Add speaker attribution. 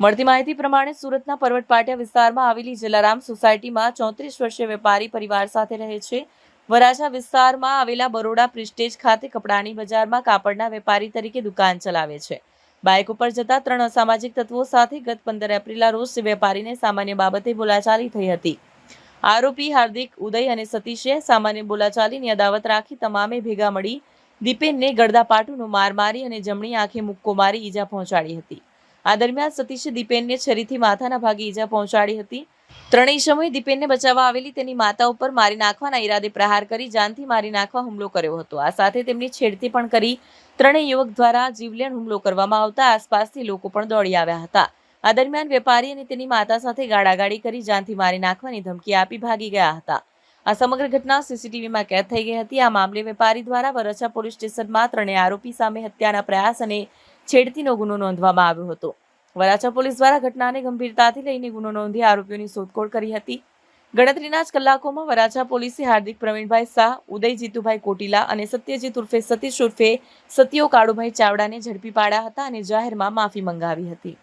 Speaker 1: મળતી માહિતી પ્રમાણે સુરતના પર્વત પાટિયા વિસ્તારમાં આવેલી જલારામ સોસાયટીમાં ચોત્રીસ વર્ષીય વેપારી પરિવાર સાથે રહે છે. વરાછા વિસ્તારમાં આવેલા બરોડા પ્રિસ્ટેજ ખાતે કપડાની બજારમાં કાપડના વેપારી તરીકે દુકાન ચલાવે છે. બાઇક ઉપર જતા ત્રણ અસામાજિક તત્વો સાથે ગત પંદર એપ્રિલના રોજ વેપારીને સામાન્ય બાબતે બોલાચાલી થઈ હતી. આરોપી હાર્દિક, ઉદય અને સતીશે સામાન્ય બોલાચાલીની અદાવત રાખી તમામે ભેગા મળી દીપેનને ગળદાપાટુનો માર મારી અને જમણી આંખે મુક્કો મારી ઈજા પહોંચાડી હતી. આ દરમિયાન સતીશે દીપેનને છરીથી માથાના ભાગે ઈજા પહોંચાડી હતી. ત્રણેય સમયે દીપેનને બચાવવા આવેલી તેની માતા ઉપર મારી નાખવાના ઈરાદે પ્રહાર કરી, જાનથી મારી નાખવા હુમલો કર્યો હતો. આ સાથે તેમની છેડતી પણ કરી ત્રણેય યુવક દ્વારા જીવલેણ હુમલો કરવામાં આવતા આસપાસથી લોકો પણ દોડી આવ્યા હતા. આ દરમિયાન વેપારી અને તેની માતા સાથે ગાડાગાડી કરી જાનથી મારી નાખવાની ધમકી આપી ભાગી ગયા હતા. આ સમગ્ર ઘટના સીસીટીવીમાં કેદ થઈ ગઈ હતી. આ મામલે વેપારી દ્વારા વરછા પોલીસ સ્ટેશનમાં ત્રણેય આરોપી સામે હત્યાના પ્રયાસ અને છેડતીનો ગુનો નોંધવામાં આવ્યો હતો. વરાછા પોલીસ દ્વારા ઘટનાને ગંભીરતાથી લઈને ગુનો નોંધી આરોપીઓની શોધખોળ કરી હતી. ગણતરીના જ કલાકોમાં વરાછા પોલીસે હાર્દિક પ્રવીણભાઈ શાહ, ઉદય જીતુભાઈ કોટીલા અને સત્યજીત ઉર્ફે સતીશ ઉર્ફે સત્યો કાળુભાઈ ચાવડાને ઝડપી પાડ્યા હતા અને જાહેરમાં માફી મંગાવી હતી.